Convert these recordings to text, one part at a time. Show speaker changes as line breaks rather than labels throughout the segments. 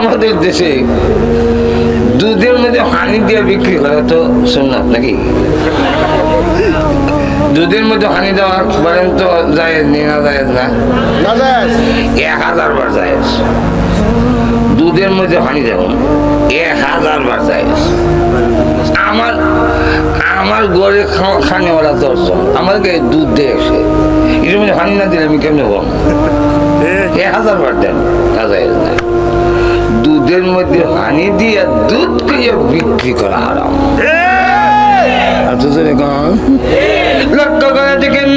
আমাদের দেশে দুধের মধ্যে হানি দিয়ে বিক্রি করা তো সুন্নাত নাকি? দুধের মধ্যে হানি দেওয়ার বলেন তো যায় নি না যায় না। এক হাজার বার যায়। দুধের মধ্যে হানি দেখুন এক হাজার বার যায়। আমার আমার গড়ে খানে ওরা দশজন। আমাকে দুধ দিয়ে এসে এর মধ্যে পানি না দিলে আমি কেমনে বল এক হাজার বার দেন তা যায় না। দুধের মধ্যে পানি দিয়ে দুধ খাইয়ে বিক্রি করা হারাম। আর দুধের গান লক্ষ্য করে দেখেন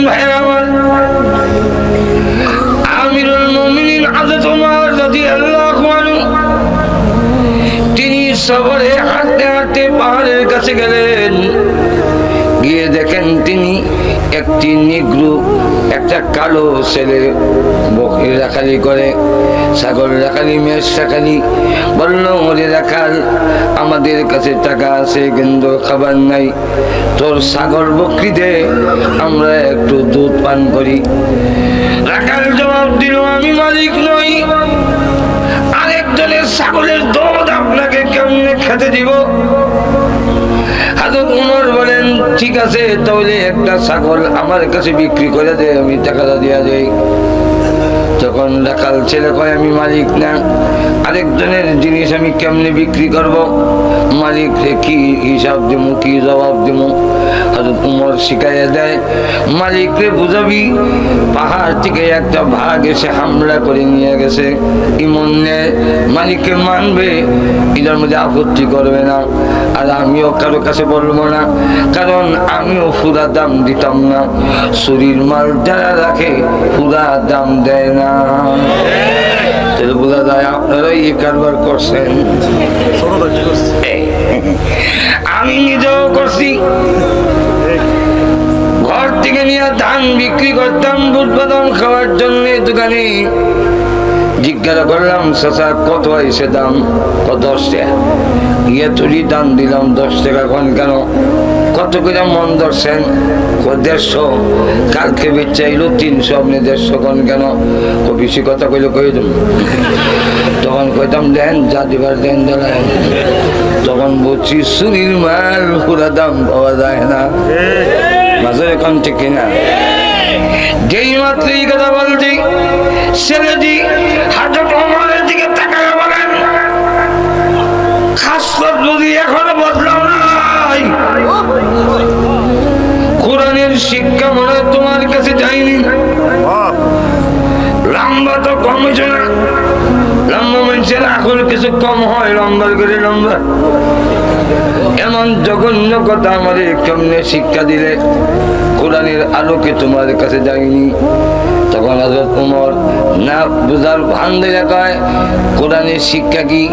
তিনি সবরে হাঁটতে হাঁটতে পাহাড়ের কাছে গেলেন। গিয়ে দেখেন তিনি একটি নিগ্রু একটা কালো ছেলে বকরি রাখালি করে, ছাগল রাখালি, মেষ রাখালি বলল ওরে রাখাল। আমাদের কাছে টাকা আছে, কিন্তু খাবার নাই। তোর ছাগল বকরি দে আমরা একটু দুধ পান করি। রাখাল জবাব দিল, আমি মালিক নই। আরেকজনের ছাগলের দুধ আপনাকে কেমনে খেতে দিব? ঠিক আছে, তাহলে একটা ছাগল আমার কাছে বিক্রি করে দে, আমি টাকাটা দেওয়া যাই তখন রাখাল ছেলে কয়, আমি মালিক না। আরেকজনের জিনিস আমি কেমনে বিক্রি করব? মালিক কি হিসাব দেবো কি জবাব দেবো হজরত উমর শিখাইয়া দেয় মালিককে বুঝাবি, পাহাড় থেকে একটা ভাগ এসে হামলা করে নিয়ে গেছে। ইমন নেয় মালিককে মানবে, এটার মধ্যে আপত্তি করবে না। আর আমিও কারও কাছে বলব না। কারণ আমিও পুরা দাম দিতাম না। শরীর মাল যারা রাখে পুরা দাম দেয় না। তাহলে বোঝা যায় আপনারাই এই কারবার করছেন। আমি নিজেও করছি। ঘর থেকে নিয়ে ধান বিক্রি করতাম বুট বাদাম খাওয়ার জন্য দোকানে। জিজ্ঞাসা করলাম চাচা কত হয়েছে দাম? কত দশ টাকা ইয়ে তুলি দাম দিলাম দশ টাকা কোন কেন? কত করে মন ধরছেন? দেড়শো। কালকে বেচাইলো তিনশো আপনি দেড়শো কোন কেন? বেশি কথা কইলে কই দেব তখন কইতাম দেন যা দিবার দেন দেন তখন বলছি সুনীল মাল পুরা দাম পাওয়া যায় না। মাঝে এখন ঠিক কিনা? যেই মাত্র এই কথা বলছি ছেলেটি হাজত অমরের দিকে তাকায় বলেন খাসলত যদি এখনও বদলাও নাই। কোরআনের শিক্ষা মনে তোমার কাছে যায়নি। লম্বা তো কম হয়েছে না। লম্বা মানুষের এখন কিছু কম হয়, লম্বা করে লম্বা। এমন জঘন্য কথা আমাদের শিক্ষা দিলে। কোরআনের আলোকে তোমার কাছে যাইনি তখন হজরত উমর না বুঝার ভান দিলে কয়, কোরআনের শিক্ষা কি?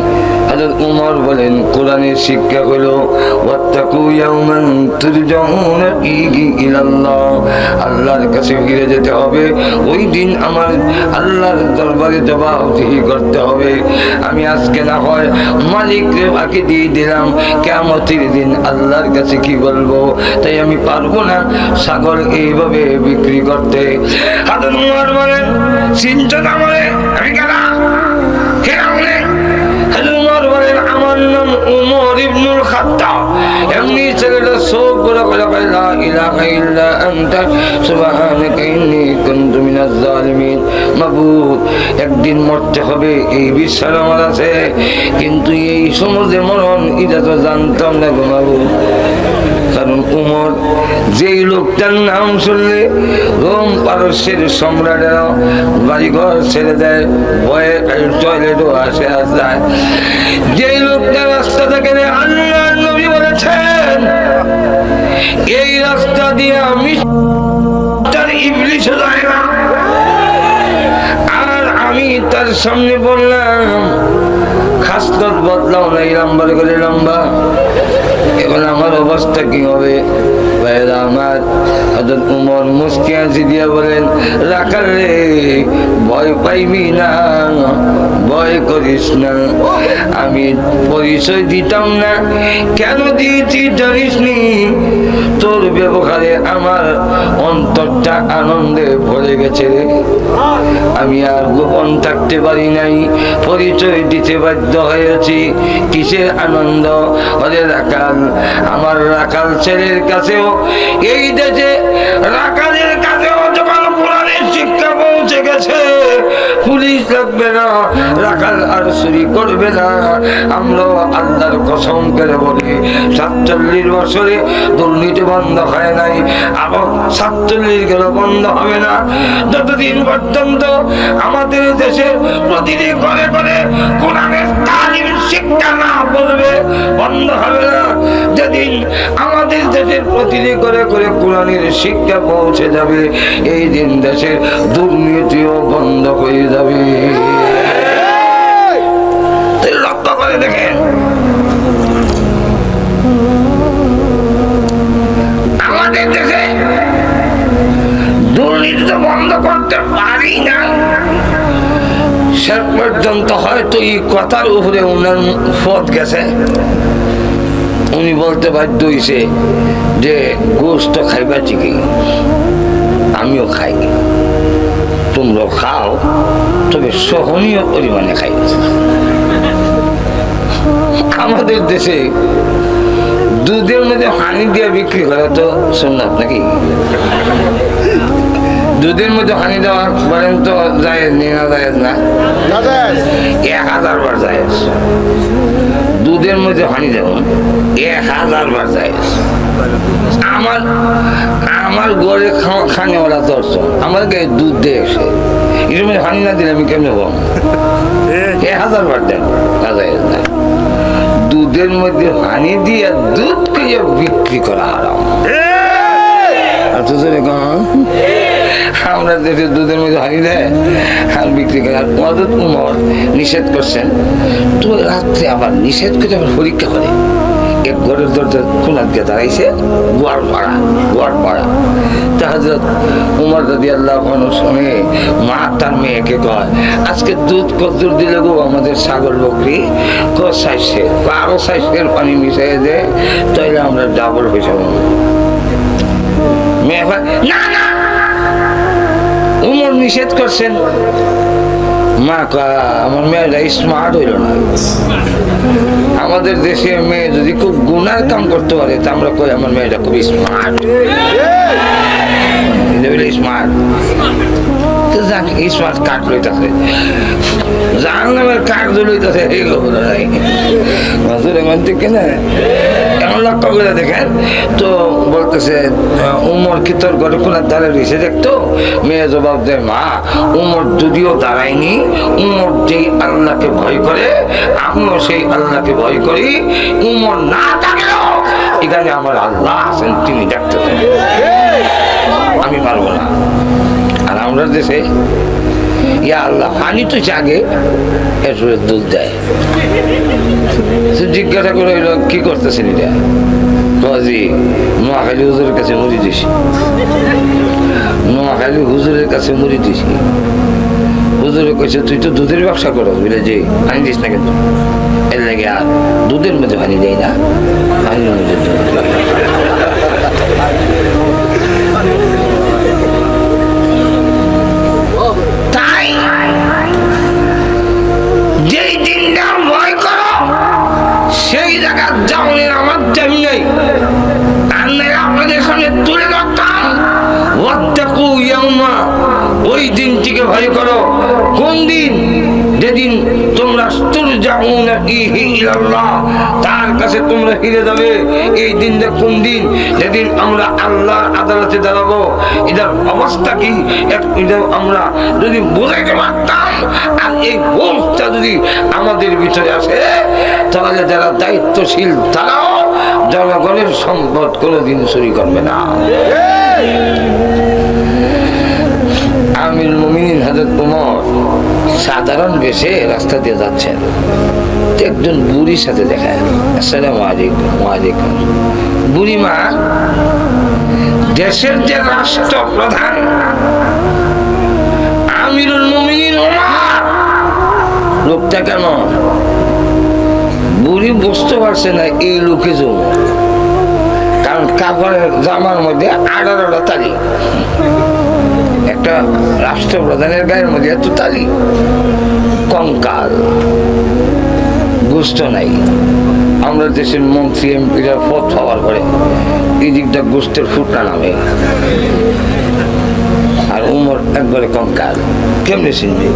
হজরত উমর বলেন, কোরআনের শিক্ষা হলো, ওয়াত্তাকু ইয়াউমান তুরজাউনা ফীহি ইলাল্লাহ। আল্লাহর কাছে ফিরে যেতে হবে। ওই দিন আমার আল্লাহর দরবারে জবাবদিহি করতে হবে। আমি আজকে না হয় মালিককে বাকি দিয়ে দিলাম। কেমতির দিন আল্লাহর কাছে কি বলব? তাই আমি পারব না সাগর এইভাবে বিক্রি করতে। হাতের উমর বলেন চিন্তা বলে আমি গেলাম। ইল্লা আনতা সুবহানাকা ইন্নী কুনতু মিনাজ জালিমিন মাবুদ, একদিন মরতে হবে, এই বিশ্বাস আমার আছে। কিন্তু এই সমুদ্রে মরণ, এটা তো জানতাম না গো মাবুদ। কারণ উমর, যেই লোকটার নাম শুনলে রোম পারস্যের সম্রাটেরা বাড়িঘর ছেড়ে দেয়, ভয়ে টয়লেটও আসে আস যায়। যেই লোকটা রাস্তা থেকে আল্লাহ দিয়ে আমি তার ইবলিশ যায় আর আমি তার সামনে বললাম খাসলত বদলাও নাই লম্বার করে লম্বা এবার আমার অবস্থা কি হবে? আমার হজরত উমর মুস্কি হাসি দিয়া বলেন, রাখাল রে, ভয় পাইবি না, ভয় করিস না। আমি পরিচয় দিতাম না, কেন দিয়েছি জানিস নি তোর ব্যবহারে আমার অন্তরটা আনন্দে ভরে গেছে রে। আমি আর গোপন থাকতে পারি নাই, পরিচয় দিতে বাধ্য হয়েছি। কিসের আনন্দ? ওরে রাখাল, আমার রাখাল ছেলের কাছেও এই দেশে রাখালের কাছেও যখন কোরআনের শিক্ষা পৌঁছে গেছে, পুলিশ লাগবে না রাখাল আর চুরি করবে না। আমরা আল্লাহর কসম করে বলি, সাতচল্লিশ বছরে দুর্নীতি বন্ধ হয় নাই, আবার সাতচল্লিশ গেলে বন্ধ হবে না। যতদিন পর্যন্ত আমাদের দেশে প্রতিটি ঘরে ঘরে কোরআনের তালিম শিক্ষা না বলবে বন্ধ হবে না। যেদিন আমাদের দেশের প্রতিটি করে করে কোরআনের শিক্ষা পৌঁছে যাবে এই দিন দেশের দুর্নীতিও বন্ধ হয়ে যাবে। লক্ষ্য করে দেখেন পর্যন্ত হয়তো এই কথার উপরে উনার পথ গেছে। উনি বলতে বাধ্য হয়েছে যে গোস্ত খাইবা ঠিকই আমিও খাই। তোমরাও খাও। তবে সহনীয় পরিমাণে খাই। আমাদের দেশে দুধের মধ্যে হানি দিয়ে বিক্রি করা তো শুনলাম নাকি? দুধের মধ্যে হানি দেওয়ার বলেন তো যায় না যায় না। এক হাজার বার যায় দুধের মধ্যে হানি দেওয়া এক হাজার বার যায় আমার আমার গড়ে খানে ওরা দর্শন আমার গায়ে দুধ দিয়ে এসে। এর মধ্যে হানি না দিলে আমি কেমনে বল এক হাজার বার দেন না যায় না। দুধের মধ্যে হানি দিয়ে দুধ কে বিক্রি করা হারাম আর তো আমরা দেশে দুধের মধ্যে হানি দেয় আর বিক্রি করে। আর উমর নিষেধ করছেন। তো রাত্রে আবার নিষেধ করে আবার পরীক্ষা করে। এক ঘরের দরজা কোনার দিয়ে দাঁড়াইছে, গোয়ার পাড়া গোয়ার পাড়া। তা হজরত উমর দাদি আল্লাহ শুনে মা তার মেয়েকে কয়, আজকে দুধ কদ্দুর দিলে গো আমাদের ছাগল বকরি। ক সাইসে আরও সাইসের পানি মিশাই দেয় তাইলে আমরা ডাবল যাব। মেয়ে না না নিষেধ করছেন। মা আমার মেয়েটা স্মার্ট হইল না। আমাদের দেশে মেয়ে যদি খুব গুণার কাম করতে পারে তা আমরা কই আমার মেয়েটা খুব স্মার্ট স্মার্ট যাক স্মার্ট কার্ড লইতেছে। যার নামের কার্ড লইতেছে, এই খবর নাই। এমন লক্ষ্য দেখেন, তো বলতেছে উমর কি তোর ঘরে কোনার ধারে রয়েছে দেখতো? মেয়ে জবাব মা, উমর যদিও দাঁড়ায়নি, উমর যেই আল্লাহকে ভয় করে, আমিও সেই আল্লাহকে ভয় করি। উমর না এখানে আমার আল্লাহ আছেন, তিনি দেখতেছেন। আমি পারব না। আমরা দেশে ইয়া আল্লাহ, পানি তো জাগে এরপরে দুধ দেয়। জিজ্ঞাসা করে হইল, কি করতেছেন এটা? কাজী নোয়াখালী হুজুরের কাছে মুড়ি দিছি। নোয়াখালী হুজুরের কাছে মুড়ি দিছি। হুজুরে কইছে, তুই তো দুধের ব্যবসা করো বুঝলে যে পানি দিস না কিন্তু এর লাগে আর দুধের মধ্যে পানি দেয় না। পানির মধ্যে দিনটিকে ভয় করো। কোন দিন যেদিন তোমরা তার কাছে তোমরা ফিরে যাবে। এই দিনটা কোন দিন যেদিন আমরা আল্লাহর আদালতে দাঁড়াবো এটার অবস্থা কি? আমরা যদি বোঝাইতে পারতাম, আর এই বোঝটা যদি আমাদের ভিতরে আসে, তাহলে যারা দায়িত্বশীল তারাও জনগণের সম্পদ কোনোদিন চুরি করবে না। আমির মুমিনিন হাজরত উমর সাধারণ বেশে রাস্তা দিয়ে যাচ্ছেন। একজন বুড়ির সাথে দেখা আসসালামু আলাইকুম বুড়ি মা, দেশের যে রাষ্ট্রপ্রধান আমিরুল মুমিনিন ওমর লোকটা কেন? বুড়ি বুঝতে পারছে না এই লোকে জম কারণ কাপড়ের জামার মধ্যে আঠারোটা তালি। একটা রাষ্ট্রপ্রধানের গায়ের মধ্যে এত তালি? কঙ্কাল। গুস্ত নাই। আমরা দেশের মন্ত্রী, এমপিরা পথ হওয়ার পরে এই দিকটা গোস্তের ফুটনা নামে। আর উমর একবারে কঙ্কাল। কেমনে চিনবে?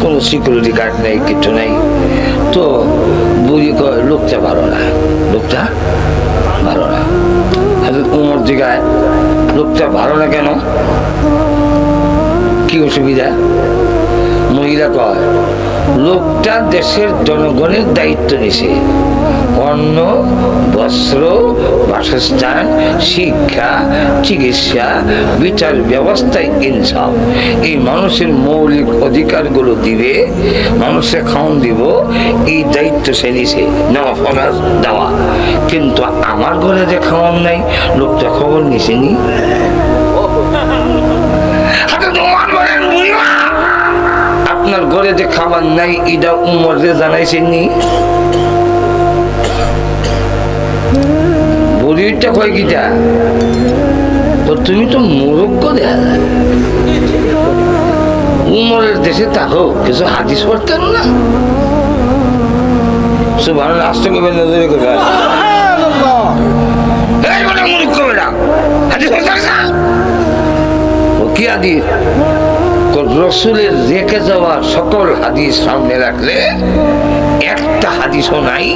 কোনো সিকিউরিটি গার্ড নেই, কিছু নেই। তো বুড়ি কয়, লোকটা ভালো না। লোকটা ভালো না? উমর জিগায় লোকটা ভালো না কেন? কি অসুবিধা? মহিলা কয় লোকটা দেশের জনগণের দায়িত্ব নিছে। অন্ন বস্ত্র বাসস্থান শিক্ষা চিকিৎসা বিচার ব্যবস্থায় ইনসাফ। এই মানুষের মৌলিক অধিকারগুলো দিবে মানুষের খাওয়ান দিব এই দায়িত্ব সে নিছে। নেওয়া ফলাস দেওয়া। কিন্তু আমার ঘরে যে খাওয়ান নাই লোকটা খবর নিছেনি? ঘরে যে খাবার নাই, এটা উমর যে জানাইছেন নি বুড়িটা কয় কিটা? তো তুমি তো মোরগ্য যায়। উমরের দেশে তাহো কিছু হাদিস পড়তেন না? সুভান রাষ্ট্র করবেন নজরে করবে করবে কি হাদিস? রসুলের রেখে যাওয়া সকল হাদিস সামনে রাখলে একটা হাদিসও নাই।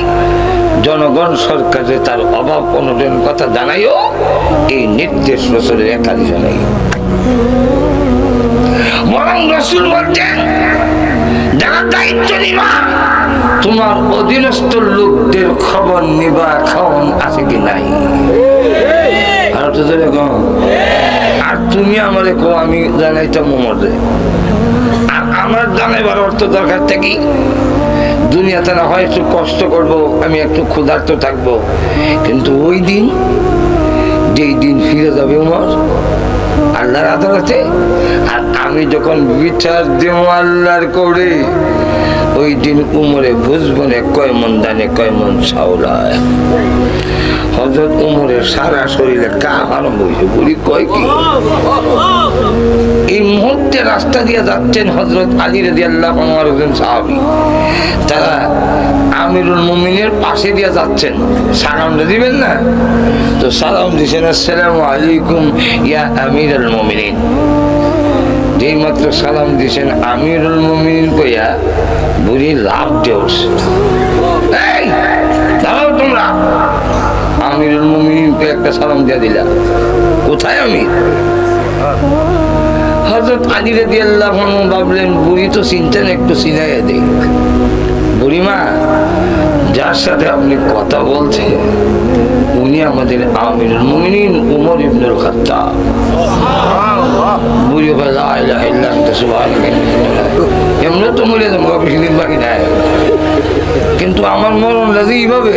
জনগণ সরকারে তার অভাব অনটন কথা জানাইও এই নির্দেশ রসুলের এক হাদিসও নাই। বরং তোমার অধীনস্থ লোকদের খবর নিবা খাওয়ান আছে কি নাই? আর আর তুমি আমারে কো আমি জানাইতাম মরে আর আমার জানাইবার অর্থ দরকার থাকি দুনিয়াতে না হয় একটু কষ্ট করব, আমি একটু ক্ষুধার্ত থাকব। কিন্তু ওই দিন, যেই দিন ফিরে যাবে উমর, আল্লাহর আদালতে, আর আমি যখন বিচার দেব আল্লাহর করে, ওই দিন উমরে বুঝব না কয় মন দানে, কয় মন চাউলায় হজরত উমরের সারা শরীরে কাম আরম্ভ হয়েছে। বুড়ি কয় কি? এই মুহূর্তে রাস্তা দিয়ে যাচ্ছেন হজরত আলী রাজি আল্লাহ সাহাবি। তারা আমিরুল মুমিনের পাশে দিয়ে যাচ্ছেন। সালামটা দিবেন না? তো সালাম দিছেন, আসসালাম আলাইকুম ইয়া আমিরুল মুমিনিন। যেই মাত্র সালাম দিছেন, আমিরুল মুমিনিন কইয়া বুড়ি লাভ উঠছে। এই, দাঁড়াও তোমরা। আমিরুল মুমিনিনকে একটা সালাম দিয়ে দিলা। কোথায় আমি? হজরত আলী রাদি আল্লাহ ভাবলেন, বুড়ি তো চিনতেন একটু চিনাইয়া দেই। বুড়িমা, যার সাথে আপনি কথা বলছেন, উনি আমাদের আমিরুল মুমিনিন, উমর ইবনুল খাত্তাব। বুড়ি তো মরে বাকি কিন্তু আমার মরণ লাগে এইভাবে